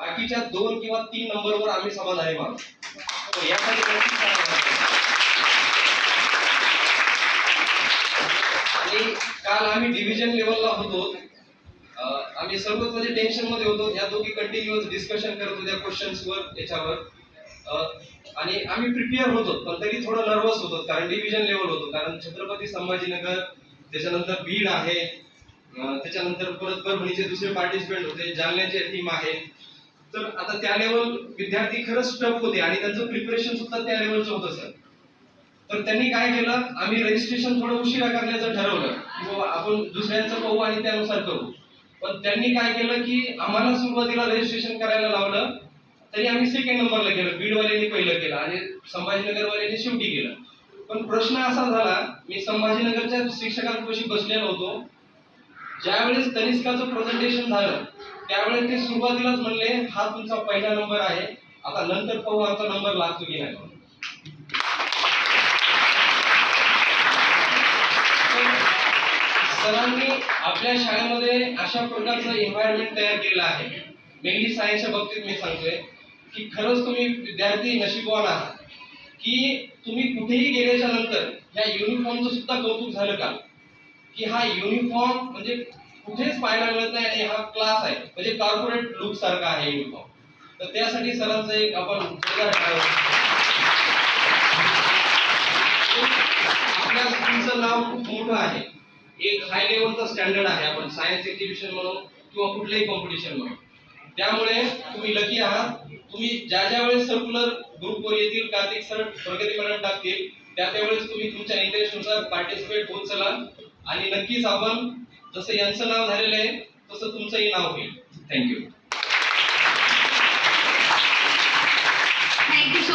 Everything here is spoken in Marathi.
बाकीच्या दोन किंवा तीन नंबरवर आम्ही समाधानी मानतो तर यासाठी आणि काल आम्ही डिव्हिजन लेवलला होतो. आम्ही सर्वच म्हणजे टेन्शनमध्ये होतो. या दोघी कंटिन्युअस डिस्कशन करत होत्या क्वेश्चन्स वर याच्यावर आणि आम्ही प्रिपेअर होतो पण तरी थोडं नर्वस होतो कारण डिव्हिजन लेवल होतो. कारण छत्रपती संभाजीनगर त्याच्यानंतर बीड आहे. त्याच्यानंतर परत परभणीचे दुसरे पार्टिसिपेंट होते. जालन्याचे टीम आहे. तर आता त्या लेवल विद्यार्थी खरंच टफ होते आणि त्यांचं प्रिपरेशन सुद्धा त्या लेवलचं होतं सर तर त्यांनी काय केलं? आम्ही रजिस्ट्रेशन थोडं उशिरा करण्याचं ठरवलं की बाबा आपण दुसऱ्यांचं पाहू आणि त्यानुसार करू. पण त्यांनी काय केलं की आम्हाला सुरुवातीला रजिस्ट्रेशन करायला लावलं तरी आम्ही सेकंड नंबरला केलं बीडवाल्यांनी पहिलं केलं आणि संभाजीनगरवाल्यांनी शेवटी केलं. पण प्रश्न असा झाला मी संभाजीनगरच्या शिक्षकांपाशी बसलेलो होतो. ज्यावेळेस तनिष्काचं प्रेझेंटेशन झालं त्यावेळेस ते सुरुवातीलाच म्हणले हा तुमचा पहिला नंबर आहे. आता नंतर पाहू आमचा नंबर लागतो की नाही. सरांनी आपल्या शाळेमध्ये अशा प्रकारचं एन्व्हायरमेंट तयार केलेलं आहे. मेनली सायन्सच्या बाबतीत मी सांगतोय की खरंच तुम्ही विद्यार्थी नशीबवान आहात. की तुम्ही कुठेही गेल्याच्यानंतर या युनिफॉर्मचं सुद्धा कौतुक झालं का? की हा युनिफॉर्म म्हणजे कुठेच पाहायला मिळत नाही आणि हा क्लास आहे. म्हणजे कॉर्पोरेट लुक सारखा आहे युनिफॉर्म तर त्यासाठी सरांचं एक आपण आपल्या स्कूलचं नाव खूप मोठं आहे. एक हाय लेवलचा स्टँडर्ड आहे आपण सायन्स एक्झिबिशन म्हणून किंवा कुठलंही कॉम्पिटिशन म्हणून त्यामुळे तुम्ही लकी आहात. तुम्ही ज्या ज्या वेळेस सर्क्युलर ग्रुपवर येतील कार्तिक सर प्रगतीपर्यंत टाकतील त्या त्यावेळेस तुम्ही तुमच्या इंटरेस्टनुसार पार्टिसिपेट होत चला. आणि नक्कीच आपण जसं यांचं नाव झालेलं आहे तसं तुमचंही नाव होईल. थँक्यू